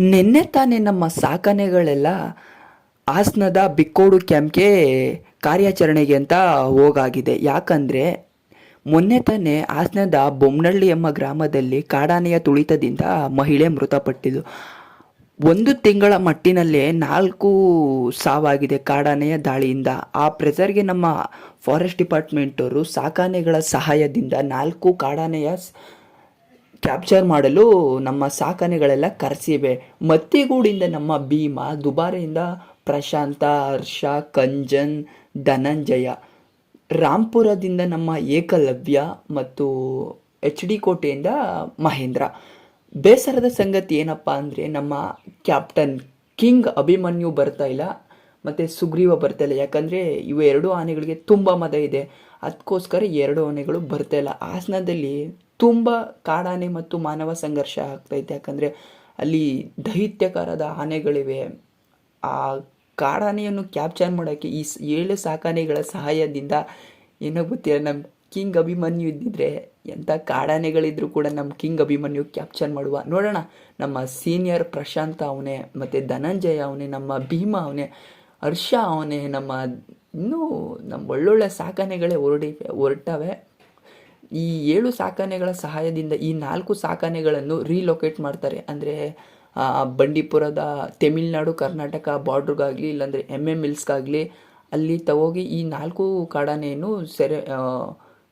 ನಿನ್ನೆ ತಾನೇ ನಮ್ಮ ಸಾಕನೆಗಳೆಲ್ಲ ಹಾಸನದ ಬಿಕ್ಕೋಡು ಕ್ಯಾಂಪ್ಗೆ ಕಾರ್ಯಾಚರಣೆಗೆ ಅಂತ ಹೋಗಾಗಿದೆ. ಯಾಕಂದರೆ ಮೊನ್ನೆ ತಾನೇ ಹಾಸನದ ಬೊಮ್ಮನಳ್ಳಿ ಎಂಬ ಗ್ರಾಮದಲ್ಲಿ ಕಾಡಾನೆಯ ತುಳಿತದಿಂದ ಮಹಿಳೆ ಮೃತಪಟ್ಟಿದ್ದು. ಒಂದು ತಿಂಗಳ ಮಟ್ಟಿನಲ್ಲೇ ನಾಲ್ಕು ಸಾವಾಗಿದೆ ಕಾಡಾನೆಯ ದಾಳಿಯಿಂದ. ಆ ಪ್ರೆಸರ್ಗೆ ನಮ್ಮ ಫಾರೆಸ್ಟ್ ಡಿಪಾರ್ಟ್ಮೆಂಟವರು ಸಾಕಾನೆಗಳ ಸಹಾಯದಿಂದ ನಾಲ್ಕು ಕಾಡಾನೆಯ ಕ್ಯಾಪ್ಚರ್ ಮಾಡಲು ನಮ್ಮ ಸಾಕಣೆಗಳೆಲ್ಲ ಕರೆಸಿವೆ. ಮತ್ತಿಗೂಡಿಂದ ನಮ್ಮ ಭೀಮ, ದುಬಾರೆಯಿಂದ ಪ್ರಶಾಂತ, ಹರ್ಷ, ಕಂಜನ್, ಧನಂಜಯ. ರಾಂಪುರದಿಂದ ನಮ್ಮ ಏಕಲವ್ಯ ಮತ್ತು ಎಚ್ ಡಿ ಕೋಟೆಯಿಂದ ಮಹೇಂದ್ರ. ಬೇಸರದ ಸಂಗತಿ ಏನಪ್ಪ ಅಂದರೆ ನಮ್ಮ ಕ್ಯಾಪ್ಟನ್ ಕಿಂಗ್ ಅಭಿಮನ್ಯು ಬರ್ತಾ ಇಲ್ಲ. ಮತ್ತು ಸುಗ್ರೀವ ಬರ್ತಾ ಇಲ್ಲ. ಯಾಕಂದರೆ ಇವು ಎರಡು ಆನೆಗಳಿಗೆ ತುಂಬ ಮದ ಇದೆ. ಅದಕ್ಕೋಸ್ಕರ ಎರಡು ಆನೆಗಳು ಬರ್ತಾ ಇಲ್ಲ. ಹಾಸನದಲ್ಲಿ ತುಂಬ ಕಾಡಾನೆ ಮತ್ತು ಮಾನವ ಸಂಘರ್ಷ ಆಗ್ತೈತೆ ಯಾಕಂದರೆ ಅಲ್ಲಿ ದೈತ್ಯಕಾರದ ಆನೆಗಳಿವೆ. ಆ ಕಾಡಾನೆಯನ್ನು ಕ್ಯಾಪ್ಚರ್ ಮಾಡೋಕ್ಕೆ ಈ ಏಳು ಸಾಕಾನೆಗಳ ಸಹಾಯದಿಂದ ಏನೋ ಗೊತ್ತಿಲ್ಲ ನಮ್ಮ ಕಿಂಗ್ ಅಭಿಮನ್ಯು ಇದ್ದಿದ್ರೆ ಎಂಥ ಕಾಡಾನೆಗಳಿದ್ರೂ ಕೂಡ ನಮ್ಮ ಕಿಂಗ್ ಅಭಿಮನ್ಯು ಕ್ಯಾಪ್ಚರ್ ಮಾಡುವ. ನೋಡೋಣ, ನಮ್ಮ ಸೀನಿಯರ್ ಪ್ರಶಾಂತ ಅವನೇ, ಮತ್ತು ಧನಂಜಯ ಅವನೇ, ನಮ್ಮ ಭೀಮ ಅವನೇ ಹರ್ಷ ಅವನೇ ನಮ್ಮ ಇನ್ನೂ ನಮ್ಮ ಒಳ್ಳೊಳ್ಳೆ ಸಾಕಾನೆಗಳೇ ಹೊರಡಿ ಹೊರಟವೆ. ಈ ಏಳು ಸಾಕಾನೆಗಳ ಸಹಾಯದಿಂದ ಈ ನಾಲ್ಕು ಸಾಕಾನೆಗಳನ್ನು ರೀಲೊಕೇಟ್ ಮಾಡ್ತಾರೆ. ಅಂದರೆ ಬಂಡೀಪುರದ ತಮಿಳ್ನಾಡು, ಕರ್ನಾಟಕ ಬಾರ್ಡ್ರಿಗಾಗಲಿ ಇಲ್ಲಾಂದರೆ ಎಂ ಎಂ ಮಿಲ್ಸ್ಗಾಗಲಿ ಅಲ್ಲಿ ತಗೋಗಿ ಈ ನಾಲ್ಕು ಕಾಡಾನೆಯನ್ನು ಸೆರೆ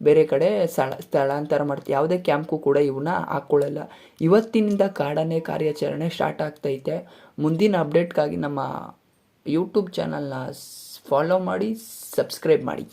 ಬೇರೆ ಕಡೆ ಸ್ಥಳ, ಸ್ಥಳಾಂತರ ಮಾಡ್ತೀವಿ ಯಾವುದೇ ಕ್ಯಾಂಪ್ಗೂ ಕೂಡ ಇವನ್ನ ಹಾಕ್ಕೊಳ್ಳಲ್ಲ ಇವತ್ತಿನಿಂದ ಕಾಡಾನೆ ಕಾರ್ಯಾಚರಣೆ ಸ್ಟಾರ್ಟ್ ಆಗ್ತೈತೆ. ಮುಂದಿನ ಅಪ್ಡೇಟ್ಗಾಗಿ ನಮ್ಮ ಯೂಟ್ಯೂಬ್ ಚಾನಲ್ನ ಫಾಲೋ ಮಾಡಿ ಸಬ್ಸ್ಕ್ರೈಬ್ ಮಾಡಿ.